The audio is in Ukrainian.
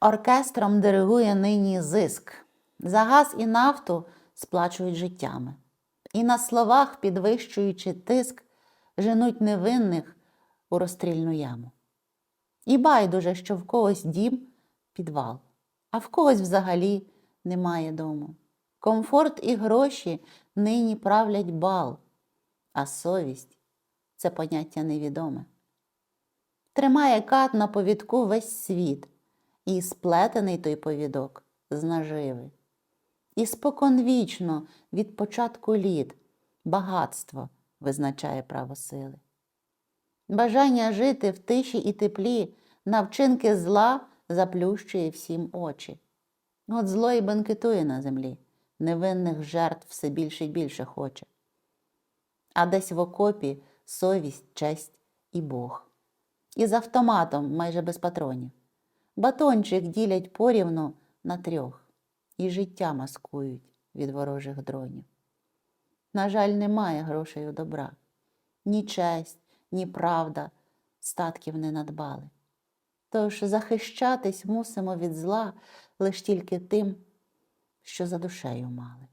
Оркестром диригує нині зиск. За газ і нафту сплачують життями. І на словах, підвищуючи тиск, женуть невинних у розстрільну яму. І байдуже, що в когось дім підвал, а в когось взагалі немає дому. Комфорт і гроші нині правлять бал, а совість це поняття невідоме. Тримає кат на повідку весь світ, і сплетений той повідок з наживи. І споконвічно від початку літ багатство визначає право сили. Бажання жити в тиші і теплі, на вчинки зла заплющує всім очі. От зло і бенкетує на землі, невинних жертв все більше й більше хоче. А десь в окопі совість, честь і Бог. І з автоматом майже без патронів. Батончик ділять порівну на трьох і життя маскують від ворожих дронів. На жаль, немає грошей у добра. Ні честь, ні правда статків не надбали. Тож захищатись мусимо від зла лиш тільки тим, що за душею мали.